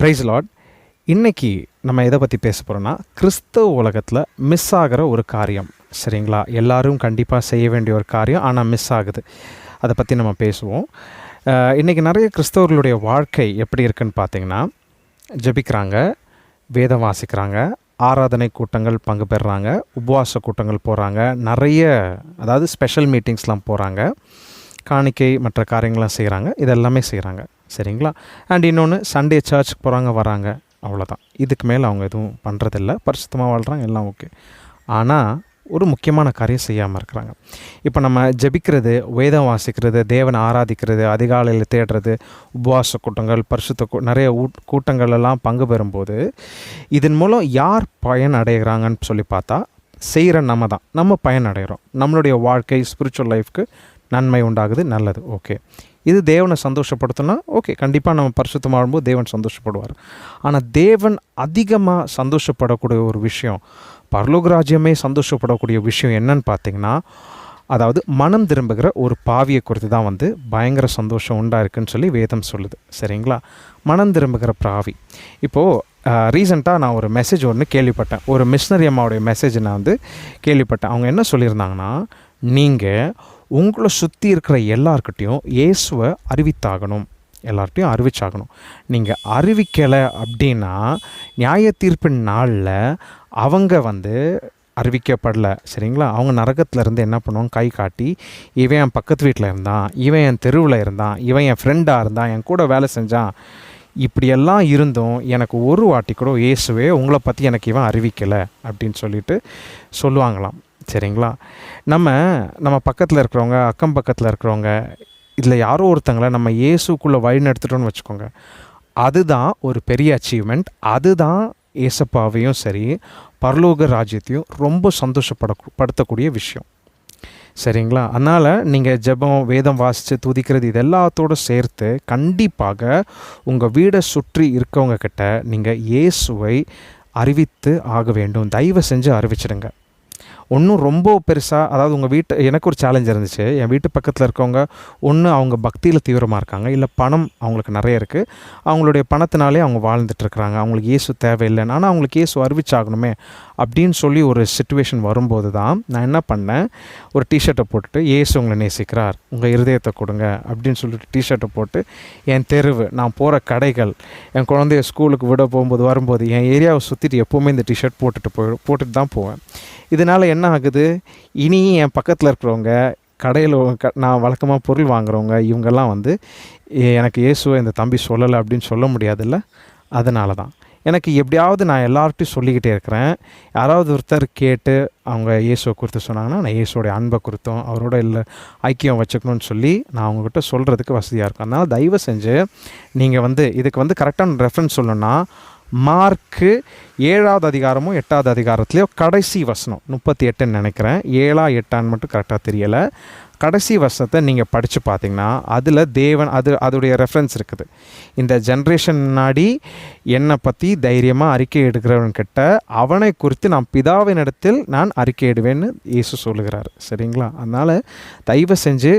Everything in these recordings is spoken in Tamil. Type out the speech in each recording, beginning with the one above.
ப்ரைஸ் லாட் இன்றைக்கி நம்ம எதை பற்றி பேச போகிறோன்னா கிறிஸ்தவ உலகத்தில் மிஸ் ஆகிற ஒரு காரியம். சரிங்களா? எல்லாரும் கண்டிப்பாக செய்ய வேண்டிய ஒரு காரியம் ஆனால் மிஸ் ஆகுது. அதை பற்றி நம்ம பேசுவோம். இன்றைக்கி இன்னைக்கு நிறைய கிறிஸ்தவர்களுடைய வாழ்க்கை எப்படி இருக்குன்னு பார்த்தீங்கன்னா ஜெபிக்கிறாங்க வேதம் வாசிக்கிறாங்க ஆராதனை கூட்டங்கள் பங்கு பெறுறாங்க உபவாச கூட்டங்கள் போகிறாங்க நிறைய அதாவது ஸ்பெஷல் மீட்டிங்ஸ்லாம் போகிறாங்க காணிக்கை மற்ற காரியங்கள்லாம் செய்கிறாங்க இதெல்லாமே செய்கிறாங்க சரிங்களா? அண்ட் இன்னொன்று சண்டே சர்ச்சுக்கு போகிறாங்க வராங்க அவ்வளோதான் இதுக்கு மேலே அவங்க எதுவும் பண்ணுறதில்ல பரிசுத்தமாக வாழ்கிறாங்க எல்லாம் ஓகே ஆனால் ஒரு முக்கியமான காரியம் செய்யாமல் இருக்கிறாங்க. இப்போ நம்ம ஜெபிக்கிறது வேதம் வாசிக்கிறது தேவனை ஆராதிக்கிறது அதிகாலையில் தேடுறது உபவாச கூட்டங்கள் பரிசுத்த கூ- நிறைய கூட்டங்கள் எல்லாம் பங்கு பெறும்போது இதன் மூலம் யார் பயன் அடைகிறாங்கன்னு சொல்லி பார்த்தா செய்கிற நம்ம தான். நம்ம பயன் அடைகிறோம் நம்மளுடைய வாழ்க்கை ஸ்பிரிச்சுவல் லைஃப்க்கு நன்மை உண்டாகுது நல்லது ஓகே இது தேவனை சந்தோஷப்படுத்தினா ஓகே கண்டிப்பாக நம்ம பரிசுத்தமாக வாழும்போது தேவன் சந்தோஷப்படுவார். ஆனால் தேவன் அதிகமாக சந்தோஷப்படக்கூடிய ஒரு விஷயம் பரலோக ராஜ்யமே சந்தோஷப்படக்கூடிய விஷயம் என்னன்னு பார்த்தீங்கன்னா அதாவது மனம் திரும்புகிற ஒரு பாவியை குறித்து தான் வந்து பயங்கர சந்தோஷம் உண்டாக இருக்குன்னு சொல்லி வேதம் சொல்லுது. சரிங்களா? மனம் திரும்புகிற பாவி. இப்போது ரீசெண்டாக நான் ஒரு மெசேஜ் ஒன்று கேள்விப்பட்டேன். ஒரு மிஷினரி அம்மாவுடைய மெசேஜ் நான் வந்து கேள்விப்பட்டேன். அவங்க என்ன சொல்லியிருந்தாங்கன்னா நீங்கள் உங்களை சுற்றி இருக்கிற எல்லார்கிட்டையும் இயேசுவை அறிவித்தாகணும். எல்லார்ட்டையும் அறிவிச்சாகணும். நீங்கள் அறிவிக்கலை அப்படின்னா நியாய தீர்ப்பின் நாளில் அவங்க வந்து அறிவிக்கப்படல. சரிங்களா? அவங்க நரகத்தில் இருந்து என்ன பண்ணுவாங்க? கை காட்டி இவன் என் பக்கத்து வீட்டில் இருந்தான் இவன் என் தெருவில் இருந்தான் இவன் என் ஃப்ரெண்டாக இருந்தான் என் கூட வேலை செஞ்சான். இப்படியெல்லாம் இருந்தும் எனக்கு ஒரு வாட்டி கூட இயேசுவே உங்களை பற்றி எனக்கு இவன் அறிவிக்கலை அப்படின்னு சொல்லிட்டு சொல்லுவாங்களாம். சரிங்களா? நம்ம நம்ம பக்கத்தில் இருக்கிறவங்க அக்கம் பக்கத்தில் இருக்கிறவங்க இதில் யாரோ ஒருத்தங்களை நம்ம இயேசுக்குள்ளே வழி நடத்திட்டோம்னு வச்சுக்கோங்க. அதுதான் ஒரு பெரிய அச்சீவ்மெண்ட் அதுதான் ஏசப்பாவையும் சரி பரலோக ராஜ்யத்தையும் ரொம்ப சந்தோஷப்பட படுத்தக்கூடிய விஷயம். சரிங்களா? அதனால் நீங்கள் ஜெபம் வேதம் வாசித்து துதிக்கிறது இது எல்லாத்தோடு சேர்த்து கண்டிப்பாக உங்கள் வீடை சுற்றி இருக்கவங்கக்கிட்ட நீங்கள் இயேசுவை அறிவித்து ஆக வேண்டும். தயவு செஞ்சு அறிவிச்சிடுங்க. ஒன்றும் ரொம்ப பெருசாக அதாவது உங்கள் வீட்டு எனக்கு ஒரு சேலஞ்ச் இருந்துச்சு. என் வீட்டு பக்கத்தில் இருக்கவங்க ஒன்று அவங்க பக்தியில் தீவிரமாக இருக்காங்க. இல்லை பணம் அவங்களுக்கு நிறைய இருக்குது அவங்களுடைய பணத்தினாலே அவங்க வாழ்ந்துட்டுருக்குறாங்க அவங்களுக்கு இயேசு தேவையில்லைன்னு ஆனால் அவங்களுக்கு இயேசு அறிவிச்சாகணுமே அப்படின்னு சொல்லி ஒரு சுச்சுவேஷன் வரும்போது தான் நான் என்ன பண்ணேன்? ஒரு டிஷர்ட்டை போட்டுட்டு ஏசு உங்களை நேசிக்கிறார். உங்கள் இருதயத்தை கொடுங்க அப்படின்னு சொல்லிட்டு டிஷர்ட்டை போட்டு என் தெருவு நான் போகிற கடைகள் என் குழந்தைய ஸ்கூலுக்கு விட போகும்போது வரும்போது என் ஏரியாவை சுற்றிட்டு எப்போவுமே இந்த டிஷர்ட் போட்டுட்டு போய் போட்டுட்டு தான் போவேன். இதனால் என்ன என்ன ஆகுது இனி என் பக்கத்தில் இருக்கிறவங்க கடையில் நான் வழக்கமாக பொருள் வாங்குறவங்க இவங்கெல்லாம் வந்து எனக்கு இயேசுவை இந்த தம்பி சொல்லலை அப்படின்னு சொல்ல முடியாதுல்ல? அதனால தான் எனக்கு எப்படியாவது நான் எல்லார்ட்டையும் சொல்லிக்கிட்டே இருக்கிறேன். யாராவது ஒருத்தர் கேட்டு அவங்க இயேசுவை குறித்து சொன்னாங்கன்னா நான் இயேசுவோடைய அன்பை குறித்தும் அவரோட இல்லை ஐக்கியம் வச்சுக்கணும்னு சொல்லி நான் அவங்கக்கிட்ட சொல்கிறதுக்கு வசதியாக இருக்கும் அதனால் தயவு செஞ்சு நீங்கள் வந்து இதுக்கு வந்து கரெக்டான ரெஃபரன்ஸ் சொல்லணும்னா மார்க்கு ஏழாவது அதிகாரமும் எட்டாவது அதிகாரத்துலேயோ கடைசி வசனம் முப்பத்தி எட்டுன்னு நினைக்கிறேன். ஏழா எட்டான்னு மட்டும் கரெக்டாக தெரியலை. கடைசி வசனத்தை நீங்கள் படித்து பார்த்தீங்கன்னா அதில் தேவன் அது அதோடைய ரெஃபரன்ஸ் இருக்குது. இந்த ஜென்ரேஷன் முன்னாடி என்னை பற்றி தைரியமாக அறிக்கை எடுக்கிறவன்கிட்ட அவனை குறித்து நான் பிதாவின் இடத்தில் நான் அறிக்கையிடுவேன்னு இயேசு சொல்லுகிறார். சரிங்களா? அதனால் தயவு செஞ்சு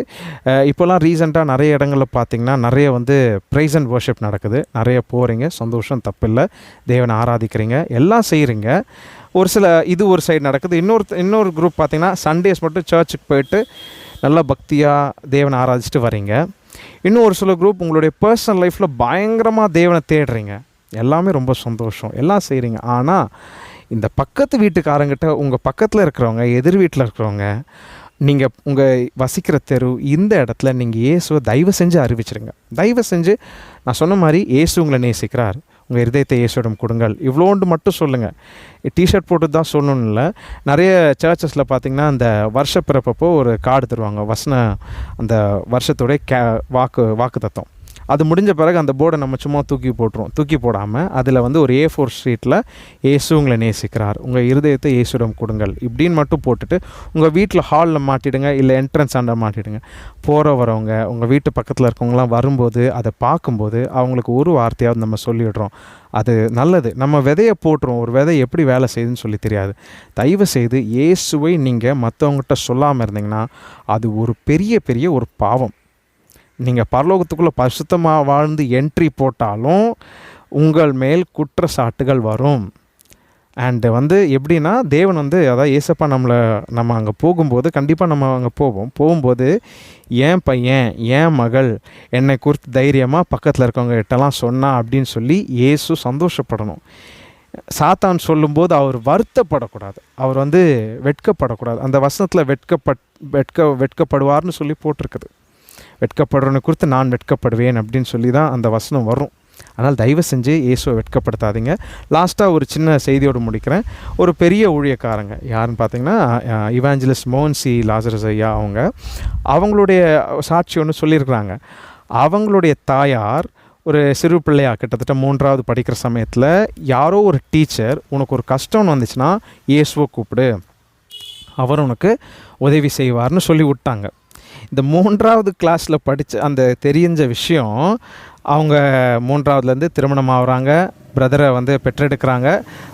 இப்போலாம் ரீசெண்டாக நிறைய இடங்களில் பார்த்தீங்கன்னா நிறைய வந்து ப்ரைஸ் அண்ட் வர்ஷிப் நடக்குது. நிறைய போகிறீங்க சந்தோஷம் தப்பில்லை. தேவனை ஆராதிக்கிறீங்க. எல்லாம் செய்கிறீங்க ஒரு சில இது ஒரு சைடு நடக்குது. இன்னொரு இன்னொரு குரூப் பார்த்திங்கன்னா சண்டேஸ் மட்டும் சர்ச்சுக்கு போயிட்டு நல்லா பக்தியாக தேவனை ஆராதிச்சுட்டு வரீங்க இன்னும் ஒரு சில குரூப் உங்களுடைய பர்சனல் லைஃப்பில் பயங்கரமாக தேவனை தேடுறீங்க. எல்லாமே ரொம்ப சந்தோஷம். எல்லாம் செய்கிறீங்க ஆனால் இந்த பக்கத்து வீட்டுக்காரங்கிட்ட உங்கள் பக்கத்தில் இருக்கிறவங்க எதிர் வீட்டில் இருக்கிறவங்க நீங்கள் உங்கள் வசிக்கிற தெரு இந்த இடத்துல நீங்கள் இயேசுவை தயவு செஞ்சு அறிவிச்சிருங்க. தயவு செஞ்சு நான் சொன்ன மாதிரி இயேசு உங்களை நேசிக்கிறார். உங்கள் இருதயத்தை இயேசுவிடம் கொடுங்கள். இவ்வளோண்டு மட்டும் சொல்லுங்கள் டிஷர்ட் போட்டு தான் சொல்லணும்னு இல்லை. நிறைய சர்ச்சஸில் பார்த்தீங்கன்னா அந்த வருஷ பிறப்பப்போ ஒரு கார்டு தருவாங்க. வசன அந்த வருஷத்தோடைய கே வாக்கு வாக்கு தத்துவம் அது முடிஞ்ச பிறகு அந்த போர்டை நம்ம சும்மா தூக்கி போட்டுருவோம் தூக்கி போடாமல் அதில் வந்து ஒரு ஏ ஃபோர் ஷீட்டில் ஏசு உங்களை நேசிக்கிறார். உங்கள் இருதயத்தை ஏசுடம் கொடுங்கள். இப்படின்னு மட்டும் போட்டுட்டு உங்கள் வீட்டில் ஹாலில் மாட்டிடுங்க இல்லை என்ட்ரன்ஸ் ஆண்டை மாட்டிடுங்க. போகிற வரவங்க உங்கள் வீட்டு பக்கத்தில் இருக்கவங்களாம் வரும்போது அதை பார்க்கும்போது அவங்களுக்கு ஒரு வார்த்தையாவது நம்ம சொல்லிடுறோம். அது நல்லது. நம்ம விதையை போட்டுரும். ஒரு விதை எப்படி வேலை செய்யுதுன்னு சொல்லி தெரியாது. தயவு செய்து இயேசுவை நீங்கள் மற்றவங்ககிட்ட சொல்லாமல் இருந்தீங்கன்னா அது ஒரு பெரிய பெரிய ஒரு பாவம். நீங்கள் பரலோகத்துக்குள்ளே பரிசுத்தமாக வாழ்ந்து என்ட்ரி போட்டாலும் உங்கள் மேல் குற்றச்சாட்டுகள் வரும். அண்டு வந்து எப்படின்னா தேவன் வந்து அதாவது ஏசப்பா நம்மளை நம்ம அங்கே போகும்போது கண்டிப்பாக நம்ம அங்கே போவோம். போகும்போது ஏன் பையன்? ஏன் மகள்? என்னை குறித்து தைரியமாக பக்கத்தில் இருக்கவங்க கிட்டலாம் சொன்னா? அப்படின்னு சொல்லி இயேசு சந்தோஷப்படணும். சாத்தான் சொல்லும்போது அவர் வருத்தப்படக்கூடாது. அவர் வந்து வெட்கப்படக்கூடாது. அந்த வசனத்தில் வெட்கப்பட் வெட்க வெட்கப்படுவார்னு சொல்லி போட்டிருக்குது. வெட்கப்படுறவனை குறித்து நான் வெட்கப்படுவேன் அப்படின்னு சொல்லி தான் அந்த வசனம் வரும். ஆனால் தயவு செஞ்சு இயேசுவை வெட்கப்படுத்தாதீங்க. லாஸ்ட்டாக ஒரு சின்ன செய்தியோடு முடிக்கிறேன். ஒரு பெரிய ஊழியக்காரங்க. யாருன்னு பார்த்தீங்கன்னா இவாஞ்சலிஸ்ட் மோகன் சி லாசரஸ் ஐயா அவங்க. அவங்களுடைய சாட்சி ஒன்று சொல்லியிருக்கிறாங்க. அவங்களுடைய தாயார் ஒரு சிறு பிள்ளையா கிட்டத்தட்ட மூன்றாவது படிக்கிற சமயத்தில் யாரோ ஒரு டீச்சர் உனக்கு ஒரு கஷ்டம்னு வந்துச்சுன்னா இயேசுவை கூப்பிடு. அவர் உனக்கு உதவி செய்வார்னு சொல்லி விட்டாங்க இந்த மூன்றாவது கிளாஸில் படித்த அந்த தெரிஞ்ச விஷயம் அவங்க மூன்றாவதுலேருந்து திருமணம் ஆகுறாங்க பிரதரை வந்து பெற்றெடுக்கிறாங்க.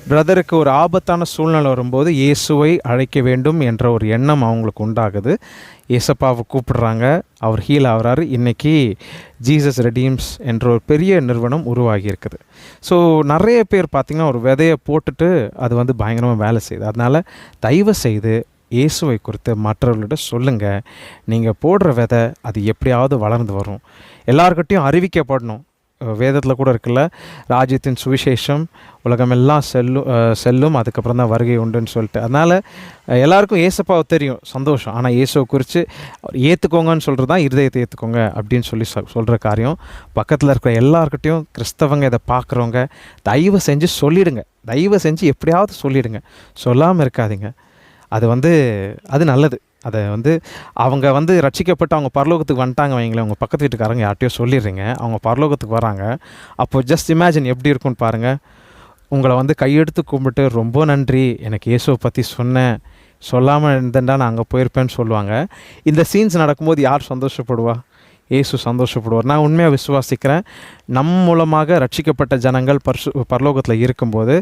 பிரதருக்கு ஒரு ஆபத்தான சூழ்நிலை வரும்போது இயேசுவை அழைக்க வேண்டும் என்ற ஒரு எண்ணம் அவங்களுக்கு உண்டாகுது. இயேசப்பாவை கூப்பிடுறாங்க. அவர் ஹீல் ஆகிறாரு இன்றைக்கி ஜீசஸ் ரெடீம்ஸ் என்ற ஒரு பெரிய நிறுவனம் உருவாகி இருக்குது ஸோ நிறைய பேர் பார்த்திங்கன்னா ஒரு விதையை போட்டுட்டு அது வந்து பயங்கரமாக வேலை செய்யுது. அதனால் தயவு செய்து இயேசுவை குறித்து மற்றவர்கள்ட்ட சொல்லுங்கள் நீங்கள் போடுற விதை அது எப்படியாவது வளர்ந்து வரும். எல்லார்கிட்டையும் அறிவிக்கப்படணும். வேதத்தில் கூட இருக்குல்ல ராஜ்யத்தின் சுவிசேஷம் உலகமெல்லாம் செல்லும் செல்லும் அதுக்கப்புறம் தான் வருகை உண்டுன்னு சொல்லிட்டு. அதனால் எல்லாருக்கும் ஏசப்பாவை தெரியும் சந்தோஷம். ஆனால் இயேசுவை குறித்து ஏற்றுக்கோங்கன்னு சொல்கிறது தான் இருதயத்தை ஏற்றுக்கோங்க அப்படின்னு சொல்லி சொல் சொல்கிற காரியம். பக்கத்தில் இருக்கிற எல்லாருக்கிட்டையும் கிறிஸ்தவங்க இதை பார்க்குறவங்க தயவு செஞ்சு சொல்லிடுங்க. தயவு செஞ்சு எப்படியாவது சொல்லிடுங்க. சொல்லாமல் இருக்காதீங்க. அது வந்து அது நல்லது. அதை வந்து அவங்க வந்து ரட்சிக்கப்பட்டு அவங்க பரலோகத்துக்கு வந்துட்டாங்க வைங்களேன். அவங்க பக்கத்து வீட்டுக்காரங்க யார்ட்டையோ சொல்லிடுறீங்க. அவங்க பரலோகத்துக்கு வராங்க. அப்போ ஜஸ்ட் இமேஜின் எப்படி இருக்கும்னு பாருங்கள் உங்களை வந்து கையெடுத்து கும்பிட்டு ரொம்ப நன்றி. எனக்கு இயேசுவை பற்றி சொன்னேன். சொல்லாமல் இருந்தேன்டா நான் அங்கே போயிருப்பேன்னு சொல்லுவாங்க. இந்த சீன்ஸ் நடக்கும்போது யார் சந்தோஷப்படுவா? இயேசு சந்தோஷப்படுவார். நான் உண்மையாக விசுவாசிக்கிறேன் நம் மூலமாக ரட்சிக்கப்பட்ட ஜனங்கள் பர்சு பரலோகத்தில் இருக்கும்போது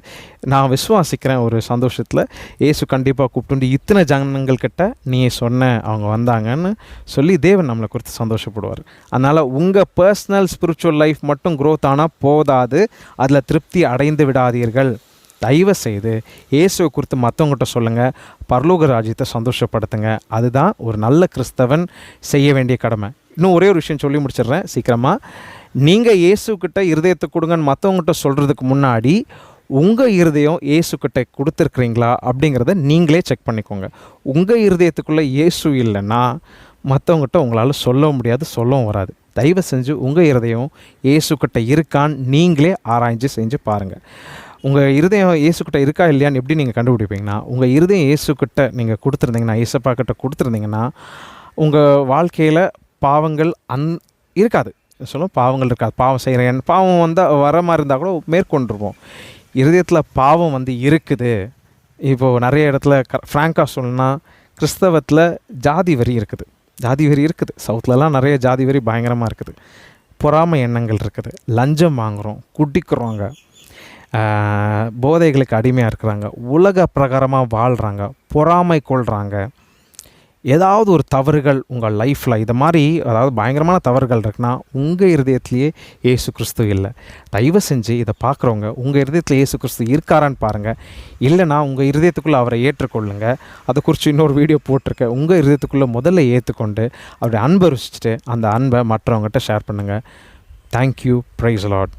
நான் விசுவாசிக்கிறேன் ஒரு சந்தோஷத்தில். இயேசு கண்டிப்பாக கூப்பிட்டு இத்தனை ஜனங்கள்கிட்ட நீ சொன்ன அவங்க வந்தாங்கன்னு சொல்லி தேவன் நம்மளை குறித்து சந்தோஷப்படுவார். அதனால் உங்கள் பர்சனல் ஸ்பிரிச்சுவல் லைஃப் மட்டும் க்ரோத் ஆனால் போதாது அதில் திருப்தி அடைந்து விடாதீர்கள். தயவு செய்து இயேசுவை குறித்து மற்றவங்ககிட்ட சொல்லுங்கள் பரலோக ராஜ்யத்தை சந்தோஷப்படுத்துங்க. அதுதான் ஒரு நல்ல கிறிஸ்தவன் செய்ய வேண்டிய கடமை. இன்னும் ஒரே ஒரு விஷயம் சொல்லி முடிச்சிடுறேன் சீக்கிரமாக நீங்கள் இயேசுக்கிட்ட இருதயத்தை கொடுங்கன்னு மற்றவங்ககிட்ட சொல்கிறதுக்கு முன்னாடி உங்கள் இருதயம் இயேசுக்கிட்ட கொடுத்துருக்குறீங்களா அப்படிங்கிறத நீங்களே செக் பண்ணிக்கோங்க. உங்கள் இருதயத்துக்குள்ளே இயேசு இல்லைன்னா மற்றவங்ககிட்ட உங்களால் சொல்ல முடியாது சொல்லவும் வராது. தயவு செஞ்சு உங்கள் இருதயம் இயேசுக்கிட்ட இருக்கான்னு நீங்களே ஆராய்ஞ்சு செஞ்சு பாருங்கள் உங்கள் இருதயம் இயேசுக்கிட்ட இருக்கா இல்லையான்னு எப்படி நீங்கள் கண்டுபிடிப்பீங்கன்னா உங்கள் இருதயம் இயேசுக்கிட்ட நீங்கள் கொடுத்துருந்தீங்கன்னா இயேசப்பா கிட்ட கொடுத்துருந்தீங்கன்னா உங்கள் வாழ்க்கையில் பாவங்கள் அந் இருக்காது. சொல்லும் பாவங்கள் இருக்காது. பாவம் செய்கிறேன் பாவம் வந்தால் வர மாதிரி இருந்தால் கூட மேற்கொண்டிருப்போம். இருதயத்தில் பாவம் வந்து இருக்குது. இப்போது நிறைய இடத்துல க ஃப்ராங்காக சொல்லணும்னா கிறிஸ்தவத்தில் ஜாதி வரி இருக்குது. ஜாதி வரி இருக்குது. சவுத்துலலாம் நிறைய ஜாதி வரி பயங்கரமாக இருக்குது. பொறாமை எண்ணங்கள் இருக்குது. லஞ்சம் வாங்குகிறோம் குடிக்கிறோங்க. போதைகளுக்கு அடிமையாக இருக்கிறாங்க. உலக பிரகாரமாக வாழ்கிறாங்க பொறாமை கொள்கிறாங்க ஏதாவது ஒரு தவறுகள் உங்கள் லைஃப்பில் இது மாதிரி அதாவது பயங்கரமான தவறுகள் இருக்குன்னா உங்கள் இருதயத்திலேயே ஏசு கிறிஸ்து இல்லை. தயவு செஞ்சு இதை பார்க்குறவங்க உங்கள் இருதயத்தில் ஏசு கிறிஸ்து இருக்காரான்னு பாருங்கள் இல்லைனா உங்கள் இருதயத்துக்குள்ளே அவரை ஏற்றுக்கொள்ளுங்க. அதை குறித்து இன்னொரு வீடியோ போட்டிருக்கேன். உங்கள் இருதயத்துக்குள்ளே முதல்ல ஏற்றுக்கொண்டு அவருடைய அன்பை ருசிச்சுட்டு அந்த அன்பை மற்றவங்ககிட்ட ஷேர் பண்ணுங்கள் தேங்க்யூ ப்ரைஸ் லாட்